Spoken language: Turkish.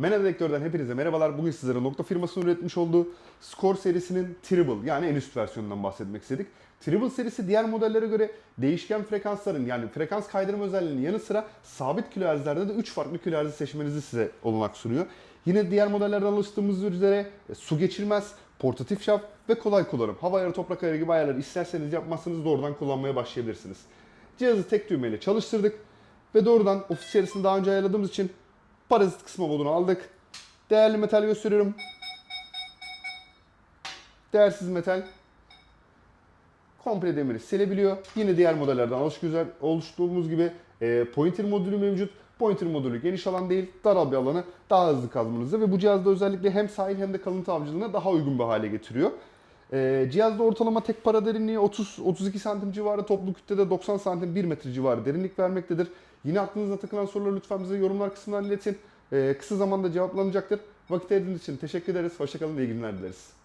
Men Dedektör'den hepinize merhabalar. Bugün sizlere nokta firmasının üretmiş olduğu Score serisinin Triple yani en üst versiyonundan bahsetmek istedik. Triple serisi diğer modellere göre değişken frekansların yani frekans kaydırma özelliğinin yanı sıra sabit kilohertzlerde de 3 farklı kilohertz seçmenizi size olanak sunuyor. Yine diğer modellerden alıştığımız üzere e, su geçirmez, portatif şaf ve kolay kullanım. Hava ayarı, toprak ayarı gibi ayarları isterseniz yapmazsanız doğrudan kullanmaya başlayabilirsiniz. Cihazı tek düğmeyle çalıştırdık ve doğrudan ofis içerisinde daha önce ayarladığımız için parazit kısmı modunu aldık. Değerli metal gösteriyorum. Değersiz metal komple demiri silebiliyor. Yine diğer modellerden alışık güzel oluşturduğumuz gibi e, pointer modülü mevcut. Pointer modülü geniş alan değil, daral bir alanı daha hızlı kazmanızı ve bu cihazda özellikle hem sahil hem de kalıntı avcılığına daha uygun bir hale getiriyor. E, cihazda ortalama tek para derinliği 30-32 santim civarı, toplu kütlede 90 santim 1 metre civarı derinlik vermektedir. Yine aklınıza takılan soruları lütfen bize yorumlar kısmından iletin. E, kısa zamanda cevaplanacaktır. Vakit ayırdığınız için teşekkür ederiz. Hoşçakalın, iyi günler dileriz.